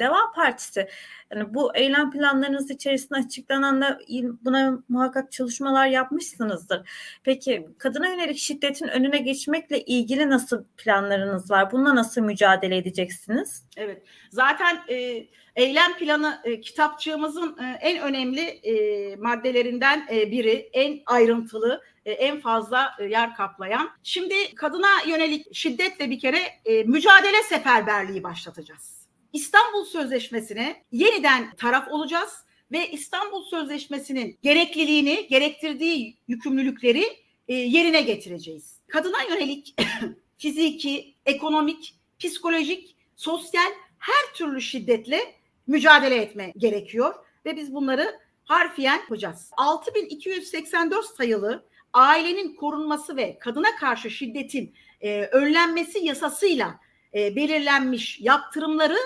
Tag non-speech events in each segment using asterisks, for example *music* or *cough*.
Deva Partisi yani bu eylem planlarınız içerisinde açıklanan da buna muhakkak çalışmalar yapmışsınızdır. Peki kadına yönelik şiddetin önüne geçmekle ilgili nasıl planlarınız var? Bununla nasıl mücadele edeceksiniz? Evet. Zaten e, eylem planı e, kitapçığımızın e, en önemli e, maddelerinden e, biri, en ayrıntılı, e, en fazla e, yer kaplayan. Şimdi kadına yönelik şiddetle bir kere e, mücadele seferberliği başlatacağız. İstanbul Sözleşmesi'ne yeniden taraf olacağız ve İstanbul Sözleşmesi'nin gerekliliğini, gerektirdiği yükümlülükleri e, yerine getireceğiz. Kadına yönelik *coughs* fiziki, ekonomik, psikolojik, sosyal her türlü şiddetle mücadele etme gerekiyor ve biz bunları harfiyen yapacağız. 6284 sayılı ailenin korunması ve kadına karşı şiddetin e, önlenmesi yasasıyla e, belirlenmiş yaptırımları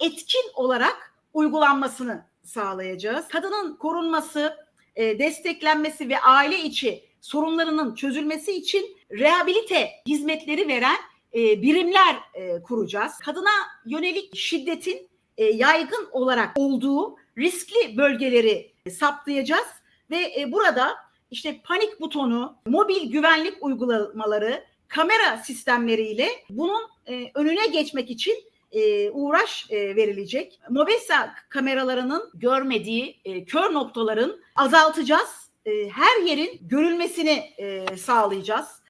etkin olarak uygulanmasını sağlayacağız. Kadının korunması, e, desteklenmesi ve aile içi sorunlarının çözülmesi için rehabilite hizmetleri veren e, birimler e, kuracağız. Kadına yönelik şiddetin yaygın olarak olduğu riskli bölgeleri saptayacağız ve burada işte panik butonu, mobil güvenlik uygulamaları, kamera sistemleriyle bunun önüne geçmek için e, uğraş e, verilecek. Mobesa kameralarının görmediği e, kör noktaların azaltacağız. E, her yerin görülmesini e, sağlayacağız.